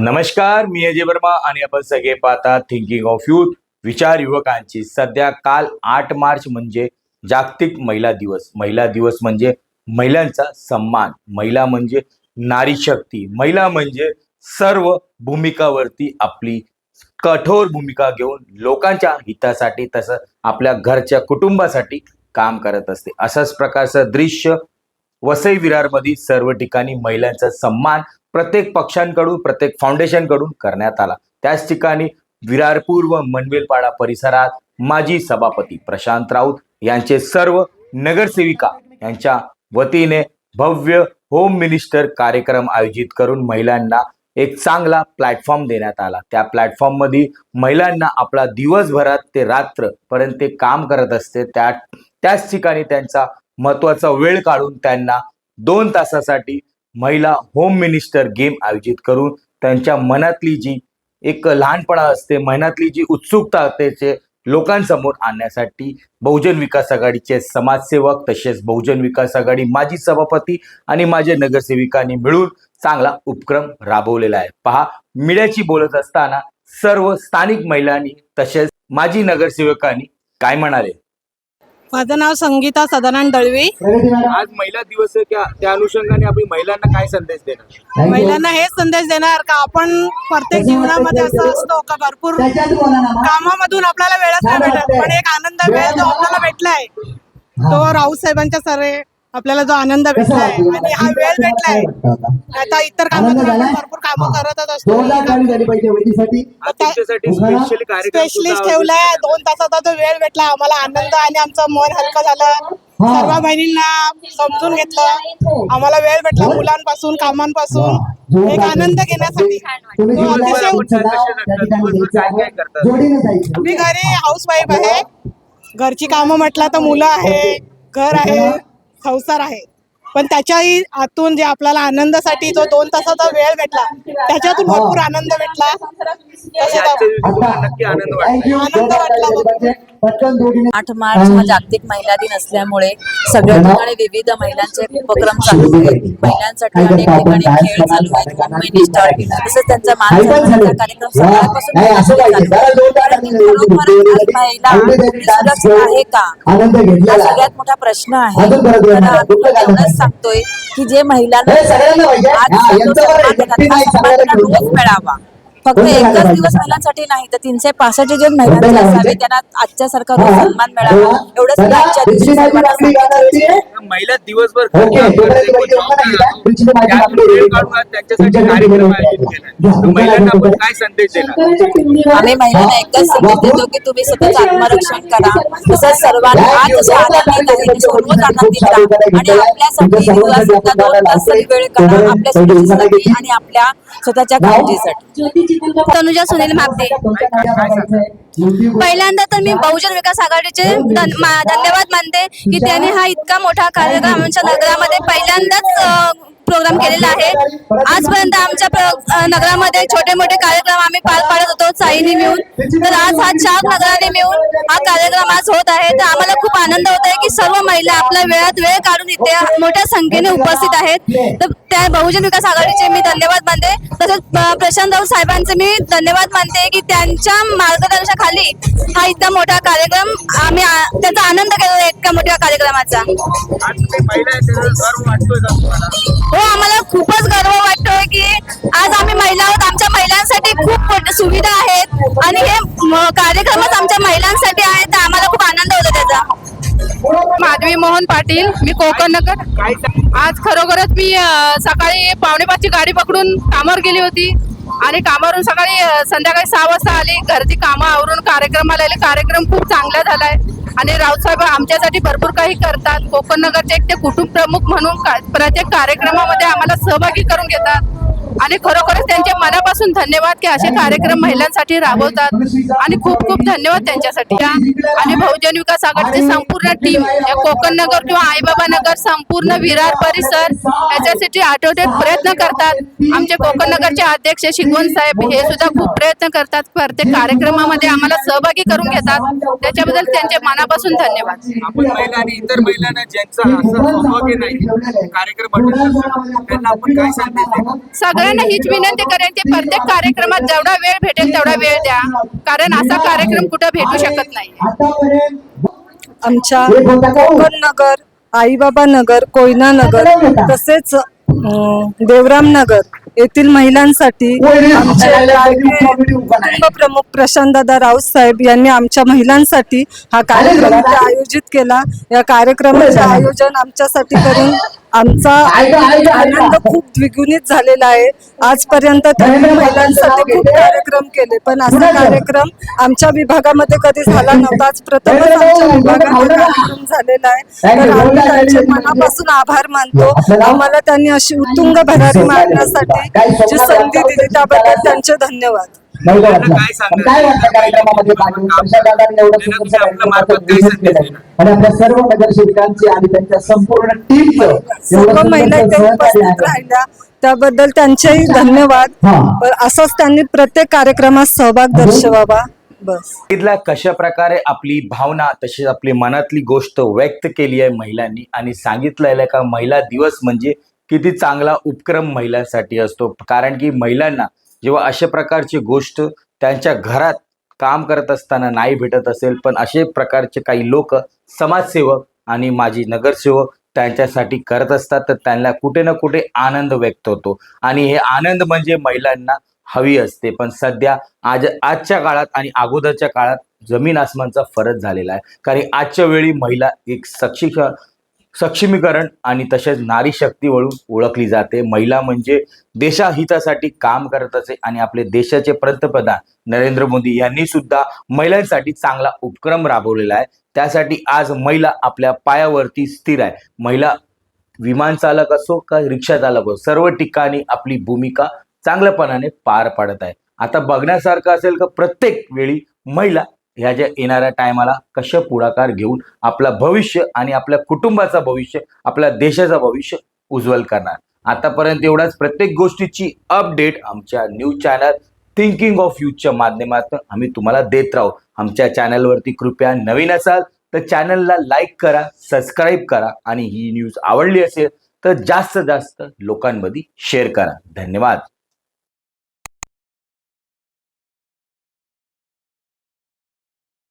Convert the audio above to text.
नमस्कार मी अजय वर्मा आणि आपण सगळे पाहता थिंकिंग ऑफ युथ विचार युवकांची. सध्या काल आठ मार्च म्हणजे जागतिक महिला दिवस. महिला दिवस म्हणजे महिलांचा सन्मान. महिला म्हणजे नारी शक्ती. महिला म्हणजे सर्व भूमिकावरती आपली कठोर भूमिका घेऊन लोकांच्या हितासाठी तसं आपल्या घरच्या कुटुंबासाठी काम करत असते. अशाच प्रकारचं दृश्य वसई विरारमध्ये सर्व ठिकाणी महिलांचा सन्मान प्रत्येक पक्षांकडून प्रत्येक फाउंडेशनकडून करण्यात आला. त्याच ठिकाणी विरारपूर व मनवेलपाडा परिसरात माजी सभापती प्रशांत राऊत यांचे सर्व नगरसेविका यांच्या वतीने भव्य होम मिनिस्टर कार्यक्रम आयोजित करून महिलांना एक चांगला प्लॅटफॉर्म देण्यात आला. त्या प्लॅटफॉर्ममध्ये महिलांना आपला दिवसभरात ते रात्र पर्यंत ते काम करत असते. त्या त्याच ठिकाणी त्यांचा महत्त्वाचा वेळ काढून त्यांना दोन तासासाठी महिला होम मिनिस्टर गेम आयोजित करून त्यांच्या मनातली जी एक लहानपणा असते मनातली जी उत्सुकता असते लोकांसमोर आणण्यासाठी बहुजन विकास आघाडीचे समाजसेवक तसेच बहुजन विकास आघाडी माजी सभापती आणि माझे नगरसेविकांनी मिळून चांगला उपक्रम राबवलेला आहे. पहा मिड्याची बोलत असताना सर्व स्थानिक महिलांनी तसेच माजी नगरसेवकांनी काय म्हणाले? माझं नाव संगीता सदानंद दळवी. आज महिला दिवस आहे त्या त्या अनुषंगाने आपण महिलांना काय संदेश देणार? महिलांना हेच संदेश देणार का आपण प्रत्येक जीवनामध्ये असं असतो का? भरपूर कामामधून आपल्याला वेळच नाही भेटत. पण एक आनंद वेळ जो आपल्याला भेटलाय. तो राऊत साहेबांच्या सरे आपल्याला जो आनंद भेटलाय आणि हा वेळ भेटलाय आता? इतर आपण भरपूर कामं करतच असतो. स्पेशलिस्ट ठेवलाय दोन तासाचा जो वेळ भेटला आम्हाला आनंद आणि आमचं मन हलकं झालं. सर्व बहिणींना समजून घेतलं. आम्हाला वेळ भेटला मुलांपासून कामांपासून. एक आनंद घेण्यासाठी. अतिशय मी घरी हाऊस वाईफ आहे घरची कामं म्हटलं तर मुलं आहे घर आहे. संसार आहे. पण त्याच्याही आतून जे आपल्याला आनंदासाठी जो दोन तासाचा वेळ भेटला त्याच्यातून भरपूर आनंद भेटला. आनंद वाटला. आठ मार्च हा जागतिक महिला दिन असल्यामुळे सगळ्या ठिकाणी विविध महिलांचे उपक्रम चालू आहेत. महिलांसाठी अनेक ठिकाणी खेळ चालू आहेत. मिनिस्टर तसंच त्यांचा मान सन्मानाचा कार्यक्रम आहे. का हा सगळ्यात मोठा प्रश्न आहे. एवढंच सांगतोय की जे महिलांना आज मिळावा. फक्त एकच दिवस महिलांसाठी नाही तर तीनशे पासष्ट जे महिलांचे असावे त्यांना आजच्या सारखा रोज सन्मान मिळावा एवढंच आजच्या दिवशी. महिला दिवसभर त्यांच्यासाठी कार्यक्रम आयोजित. केला महिलांना आपण काय संदेश देणार आम्ही महिलांना एकच संदेश देतो की तुम्ही स्वतःच आत्मरक्षण करा तसंच सर्वांना आज जसे आनंदित आहे रोज आनंदित राहा आणि आपल्यासाठी दिवसाचा दोन तास वेळ काढा आपल्या सुरक्षेसाठी आणि आपल्या स्वतःच्या काळजीसाठी तनुजा सुनील मागदे पहिल्यांदा तर मी बहुजन विकास आघाडीचे धन्यवाद मानते की त्यांनी हा इतका मोठा कार्यक्रम आमच्या नगरामध्ये पहिल्यांदाच प्रोग्राम केलेला आहे. आजपर्यंत आमच्या नगरामध्ये छोटे मोठे कार्यक्रम आम्ही पार पाडत होतो साईने मिळून. तर आज हा चार नगराने मिळून हा कार्यक्रम आज होत आहे. तर आम्हाला खूप आनंद होत आहे की सर्व महिला आपल्या वेळात वेळ काढून इथे मोठ्या संख्येने उपस्थित आहेत. तर त्या बहुजन विकास आघाडीचे मी धन्यवाद मानते. तसेच प्रशांत राऊत साहेबांचे मी धन्यवाद मानते की त्यांच्या मार्गदर्शनाखाली हा इतका मोठा कार्यक्रम आम्ही त्याचा आनंद घेतला इतक्या मोठ्या कार्यक्रमाचा. हो आम्हाला खूपच गर्व वाटतोय की आज आम्ही महिला आहोत. आमच्या महिलांसाठी खूप मोठ्या सुविधा आहेत. आणि हे कार्यक्रमच आमच्या महिलांसाठी आहेत माधवी मोहन पाटील मी कोकण नगर. आज खरोखरच मी सकाळी पावणे पाचची गाडी पकडून कामावर गेली होती. आणि कामावरून सकाळी संध्याकाळी सहा वाजता आली. घरची कामं आवरून कार्यक्रमाला आले. कार्यक्रम खूप चांगला झालाय. आणि राऊतसाहेब आमच्यासाठी भरपूर काही करतात. कोकण नगरचे एक ते कुटुंब प्रमुख म्हणून का- प्रत्येक कार्यक्रमामध्ये आम्हाला सहभागी करून घेतात. आणि खरोखरच त्यांचे मनापासून धन्यवाद की असे कार्यक्रम महिलांसाठी राबवतात. आणि खूप खूप धन्यवाद त्यांच्यासाठी. आणि बहुजन विकास आघाडीची संपूर्ण टीम या कोकण नगर किंवा आईबाबा नगर संपूर्ण विरार परिसर याच्यासाठी आठवड्यात प्रयत्न करतात. आमचे कोकण नगरचे अध्यक्ष शिकवण साहेब हे सुद्धा खूप प्रयत्न करतात. प्रत्येक कार्यक्रमामध्ये आम्हाला सहभागी करून घेतात. त्याच्याबद्दल त्यांचे मनापासून धन्यवाद. आपण महिला आणि इतर महिलांना ज्यांचा असं सौभाग्य नाही कार्यक्रम त्यांना आपण काय देणार सगळ्यांना हीच विनंती करेन की प्रत्येक कार्यक्रमात जेवढा वेळ भेटेल तेवढा वेळ द्या. कारण असा कार्यक्रम कुठं भेटू शकत नाही आमच्या कोकण नगर आईबाबा नगर कोयना नगर तसेच देवराम नगर येथील महिलांसाठी कुटुंब प्रमुख प्रशांतदादा राऊत साहेब यांनी आमच्या महिलांसाठी हा कार्यक्रम आयोजित केला. या कार्यक्रमाचे आयोजन आमच्यासाठी करून आमचा आनंद खूप द्विगुणित झालेला आहे. आजपर्यंत त्यांनी महिलांसाठी खूप कार्यक्रम केले पण असा कार्यक्रम आमच्या विभागामध्ये कधी झाला नव्हता. आज प्रथमच आमच्या विभागात हा कार्यक्रम झालेला आहे. तर आम्ही त्यांचे मनापासून आभार मानतो. आम्हाला त्यांनी अशी उत्तुंग भरारी मारण्यासाठी जी संधी दिली त्याबद्दल त्यांचे धन्यवाद. नव्हतं वाटलं. काय सांगणार? पण काय वाटतं कार्यक्रमामध्ये मांडून प्रसादादांनी एवढं सुंदरसं कार्यक्रमाचं नियोजन केलंय. आणि आपल्या सर्व नगरसेविकांची आणि त्यांच्या संपूर्ण टीमचं सर्व महिला इथे उपस्थित राहिल्या. त्याबद्दल त्यांचेही धन्यवाद. हा. पण असंच त्यांनी प्रत्येक कार्यक्रमात सहभाग दर्शवावा. बस. सांगितलं कशा प्रकारे आपली भावना तशीच आपली मनातली गोष्ट व्यक्त केली आहे महिलांनी आणि सांगितलेलं आहे का महिला दिवस म्हणजे किती चांगला उपक्रम महिलांसाठी असतो. कारण की महिलांना जेव्हा अशा प्रकारची गोष्ट त्यांच्या घरात काम करत असताना नाही भेटत असेल पण असे प्रकारचे काही लोक समाजसेवक आणि माजी नगरसेवक त्यांच्यासाठी करत असतात तर त्यांना कुठे ना कुठे आनंद व्यक्त होतो. आणि हे आनंद म्हणजे महिलांना हवी असते. पण सध्या आज आजच्या काळात आणि अगोदरच्या काळात जमीन आसमानचा फरक झालेला आहे. कारण आजच्या वेळी महिला एक सक्षी सक्षमीकरण आणि तसेच नारी शक्ती वळून ओळखली जाते. महिला म्हणजे देशाहितासाठी काम करत असे आणि आपले देशाचे पंतप्रधान नरेंद्र मोदी यांनी सुद्धा महिलांसाठी चांगला उपक्रम राबवलेला आहे. त्यासाठी आज महिला आपल्या पायावरती स्थिर आहे. महिला विमान चालक असो का रिक्षा चालक असो सर्व ठिकाणी आपली भूमिका चांगल्यापणाने पार पाडत आहे. आता बघण्यासारखं असेल का प्रत्येक वेळी महिला ह्या ज्या येणाऱ्या टायमाला कशा पुढाकार घेऊन आपलं भविष्य आणि आपल्या कुटुंबाचं भविष्य आपल्या देशाचं भविष्य उज्ज्वल करणार. आतापर्यंत एवढाच. प्रत्येक गोष्टीची अपडेट आमच्या न्यूज चॅनल थिंकिंग ऑफ यूथच्या माध्यमातून आम्ही तुम्हाला देत राहू. आमच्या चॅनलवरती कृपया नवीन असाल तर चॅनलला लाईक करा सबस्क्राईब करा आणि ही न्यूज आवडली असेल तर जास्त जास्त लोकांमध्ये शेअर करा. धन्यवाद.